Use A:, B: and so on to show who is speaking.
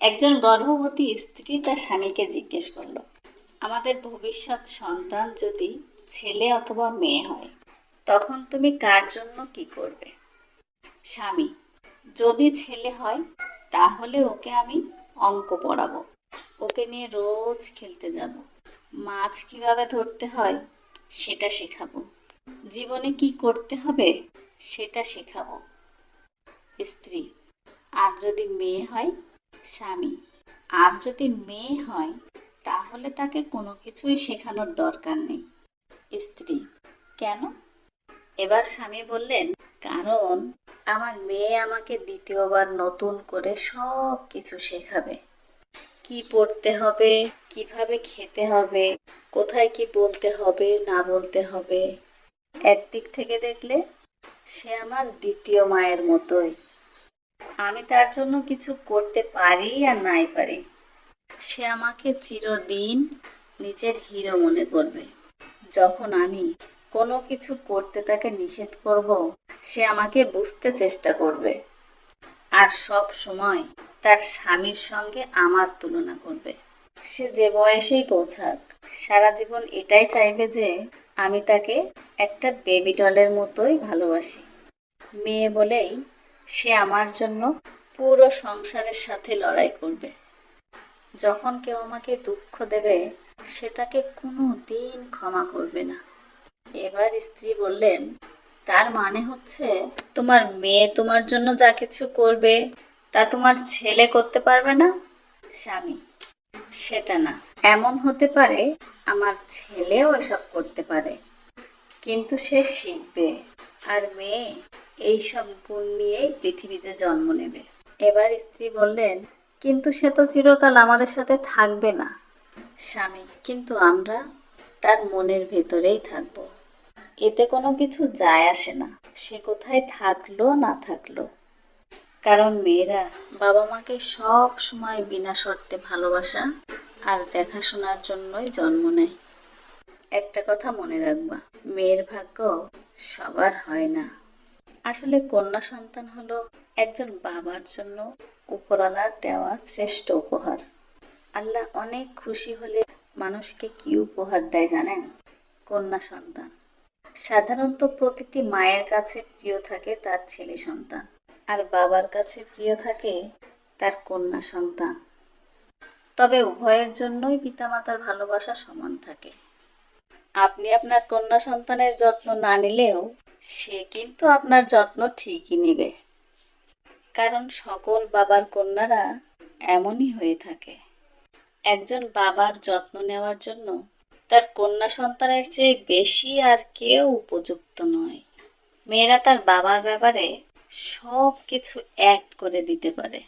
A: একজন গর্ভবতী স্ত্রী তার স্বামীকে জিজ্ঞেস করল, আমাদের ভবিষ্যৎ সন্তান যদি ছেলে অথবা মেয়ে হয়, তখন তুমি কার জন্য কি করবে? স্বামী, যদি ছেলে হয়, তাহলে ওকে আমি অঙ্ক পড়াবো। ওকে নিয়ে রোজ খেলতে যাব। মাছ কীভাবে ধরতে হয়, সেটা শেখাবো। জীবনে কি করতে হবে, সেটা শেখাবো। স্ত্রী, আর যদি মেয়ে হয় স্বামী। আর যদি মেয়ে হয়, তাহলে তাকে কোনো কিছুই শেখানোর দরকার নেই। স্ত্রী, কেন? এবার স্বামী বললেন, কারণ আমার মেয়ে আমাকে দ্বিতীয়বার নতুন করে সব কিছু শেখাবে। কি পড়তে হবে, কীভাবে খেতে হবে, কোথায় কি বলতে হবে, না বলতে হবে। একদিক থেকে দেখলে, সে আমার দ্বিতীয় মায়ের মতোই। আমি তার জন্য কিছু করতে পারি আর নাই পারি? সে আমাকে চিরদিন নিজের হিরো মনে করবে। যখন আমি কোনো কিছু করতে তাকে নিষেধ করব, সে আমাকে বুঝতে চেষ্টা করবে। আর সব সময় তার স্বামীর সঙ্গে আমার তুলনা করবে। সে যে বয়সেই পৌঁছাক, সারা জীবন এটাই চাইবে যে আমি তাকে একটা বেবি ডলের মতোই ভালোবাসি। মেয়ে বলেই সে আমার জন্য পুরো সংসারের সাথে লড়াই করবে। যখন কেউ আমাকে দুঃখ দেবে, সে তাকে কোনো দিন ক্ষমা করবে না। এবার স্ত্রী বললেন, তার মানে হচ্ছে তোমার মেয়ে তোমার জন্য যা কিছু করবে, তা তোমার ছেলে করতে পারবে না? স্বামী, সেটা না। এমন হতে পারে আমার ছেলেও এসব করতে পারে, কিন্তু সে শিখবে। আর মেয়ে এইসব গুণ নিয়েই পৃথিবীতে জন্ম নেবে। এবার স্ত্রী বললেন, কিন্তু সে তো চিরকাল আমাদের সাথে থাকবে না। স্বামী, কিন্তু আমরা তার মনের ভেতরেই থাকব। এতে কোনো কিছু যায় আসে না। সে কোথায় থাকল না থাকল। কারণ মেয়েরা বাবা মাকে সব সময় বিনা শর্তে ভালোবাসা আর দেখাশোনার জন্যই জন্ম নেয়। একটা কথা মনে রাখবা, মেয়ের ভাগ্য সবার হয় না। আসলে কন্যা সন্তান হলো একজন বাবার জন্য উপরওয়ালার দেওয়া শ্রেষ্ঠ উপহার। আল্লাহ অনেক খুশি হলে মানুষকে কি উপহার দেয় জানেন? কন্যা সন্তান। সাধারণত প্রতিটি মায়ের কাছে প্রিয় থাকে তার ছেলে সন্তান, আর বাবার কাছে প্রিয় থাকে তার কন্যা সন্তান। তবে উভয়ের জন্যই পিতামাতার ভালোবাসা সমান থাকে। আপনি আপনার কন্যা সন্তানের যত্ন না নিলেও সে কিন্তু আপনার যত্ন ঠিকই নেবে। কারণ সকল বাবার কন্যারা এমনই হয়ে থাকে। একজন বাবার যত্ন নেওয়ার জন্য তার কন্যা সন্তানের চেয়ে বেশি আর কেউ উপযুক্ত নয়। মেয়েরা তার বাবার ব্যাপারে সব কিছু অ্যাক্ট করে দিতে পারে।